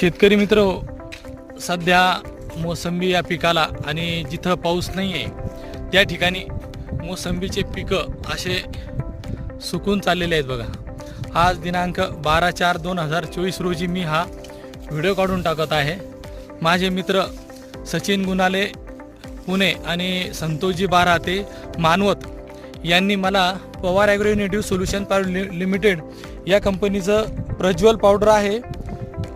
शेतकरी मित्र सध्या मोसंबी या पिकाला आणि जिथं पाऊस नाही आहे त्या ठिकाणी मोसंबीचे पिकं असे सुकून चाललेले आहेत बघा. आज दिनांक बारा चार दोन हजार चोवीस रोजी मी हा व्हिडिओ काढून टाकत आहे. माझे मित्र सचिन गुनाले पुणे आणि संतोषजी बाराते मानवत यांनी मला पवार ॲग्रो युनिटिव्ह सोल्युशन पार लि लिमिटेड या कंपनीचं प्रज्वल पावडर आहे.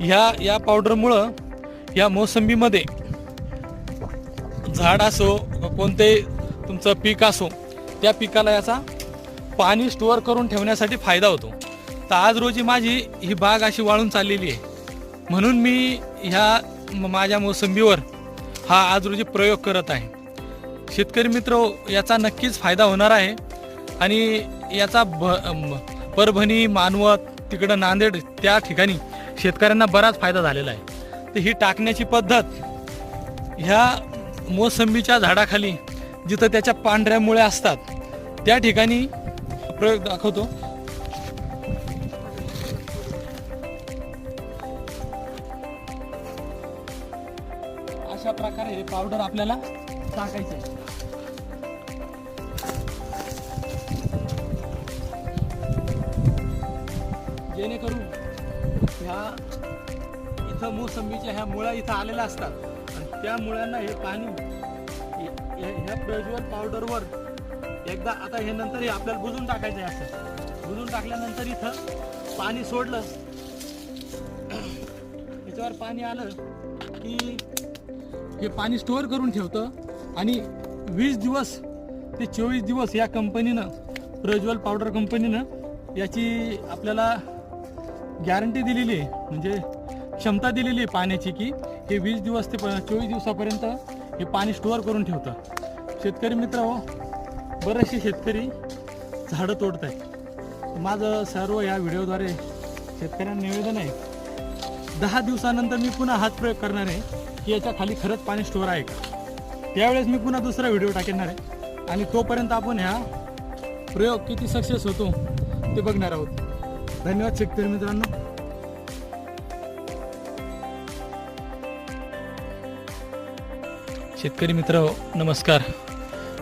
ह्या या पावडरमुळं या मोसंबीमध्ये झाड असो कोणते तुमचं पीक असो त्या पिकाला याचा पाणी स्टोअर करून ठेवण्यासाठी फायदा होतो. तर आज रोजी माझी ही बाग अशी वाळून चाललेली आहे. म्हणून मी ह्या म- माझ्या मोसंबीवर हा आज रोजी प्रयोग करत आहे. शेतकरी मित्र याचा नक्कीच फायदा होणार आहे. आणि याचा भ परभणी मानवत तिकडं नांदेड त्या ठिकाणी शेतकऱ्यांना बराच फायदा झालेला आहे. तर ही टाकण्याची पद्धत ह्या मोसंबीच्या झाडाखाली जिथं त्याच्या पांढऱ्या मुळ्या असतात त्या ठिकाणी प्रयोग दाखवतो. अशा प्रकारे हे पावडर आपल्याला टाकायचं आहे. जेणेकरून ह्या इथं मोसंबीच्या ह्या मुळा इथं आलेल्या असतात. आणि त्या मुळांना हे पाणी ह्या प्रज्वल पावडरवर एकदा आता हे नंतर हे आपल्याला बुजून टाकायचं आहे असं. बुजून टाकल्यानंतर इथं पाणी सोडलं. याच्यावर पाणी आलं की हे पाणी स्टोअर करून ठेवतं आणि वीस दिवस ते चोवीस दिवस या कंपनीनं प्रज्वल पावडर कंपनीनं याची आपल्याला गॅरंटी दिलेली आहे. म्हणजे क्षमता दिलेली आहे पाण्याची की हे वीस दिवस ते प- चोवीस दिवसापर्यंत हे पाणी स्टोअर करून ठेवतं. शेतकरी मित्र हो बरेचसे शेतकरी झाडं तोडत आहेत माझं सर्व या व्हिडिओद्वारे शेतकऱ्यांना निवेदन आहे दहा दिवसानंतर मी पुन्हा हाच प्रयोग करणार आहे की याच्या खाली खरंच पाणी स्टोअर आहे का? त्यावेळेस मी पुन्हा दुसरा व्हिडिओ टाकणार आहे आणि तोपर्यंत आपण ह्या प्रयोग किती सक्सेस होतो ते बघणार आहोत. धन्यवाद शेतकरी मित्रांनो. शेतकरी मित्र नमस्कार.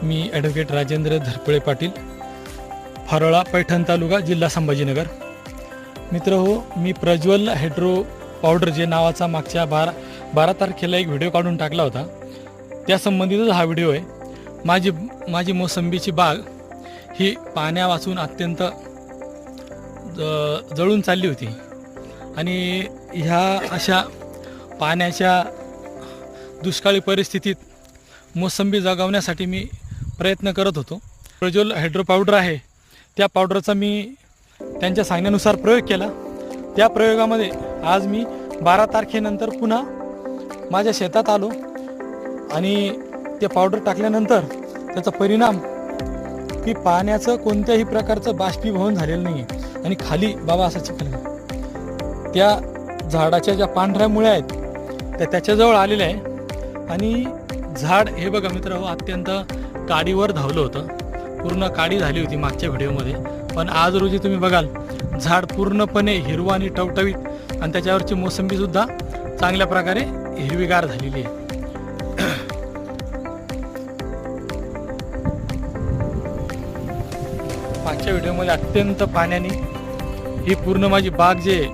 मी ॲडव्होकेट राजेंद्र धरपळे पाटील फारोळा पैठण तालुका जिल्हा संभाजीनगर. मित्र हो मी प्रज्वल हायड्रो पावडर जे नावाचा मागच्या बारा बारा तारखेला एक व्हिडिओ काढून टाकला होता. त्या संबंधितच हा व्हिडिओ आहे. माझी माझी मोसंबीची बाग ही पाण्या वाचून अत्यंत जळून चालली होती. आणि ह्या अशा पाण्याच्या दुष्काळी परिस्थितीत मोसंबी जगवण्यासाठी मी प्रयत्न करत होतो. प्रज्वल हायड्रो पावडर आहे. त्या पावडरचा मी त्यांच्या सांगण्यानुसार प्रयोग केला. त्या प्रयोगामध्ये आज मी बारा तारखेनंतर पुन्हा माझ्या शेतात आलो आणि ते पावडर टाकल्यानंतर त्याचा परिणाम की पाण्याचं कोणत्याही प्रकारचं बाष्पीभवन झालेलं नाही आहे आणि खाली बाबा असा चिखल त्या झाडाच्या ज्या पांढऱ्या मुळ्या आहेत त्या त्याच्याजवळ आलेल्या आहे. आणि झाड हे बघा मित्र हो अत्यंत काडीवर धावलं होतं. पूर्ण काडी झाली होती मागच्या व्हिडिओमध्ये. पण आज रोजी तुम्ही बघाल झाड पूर्णपणे हिरवं आणि टवटवीत आणि त्याच्यावरची मोसंबीसुद्धा चांगल्या प्रकारे हिरवीगार झालेली आहे. आजच्या व्हिडिओमध्ये अत्यंत पाण्याने ही पूर्ण माझी बाग जे आहे,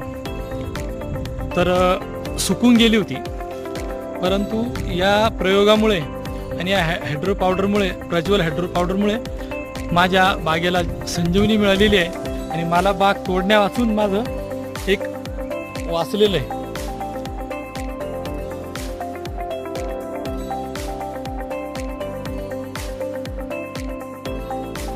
तर सुकून गेली होती. परंतु या प्रयोगामुळे आणि या हाय- हायड्रो पावडरमुळे प्रज्वल हायड्रो पावडरमुळे माझ्या बागेला संजीवनी मिळालेली आहे. आणि मला बाग तोडण्यावाचून माझं एक वाचलेलं आहे.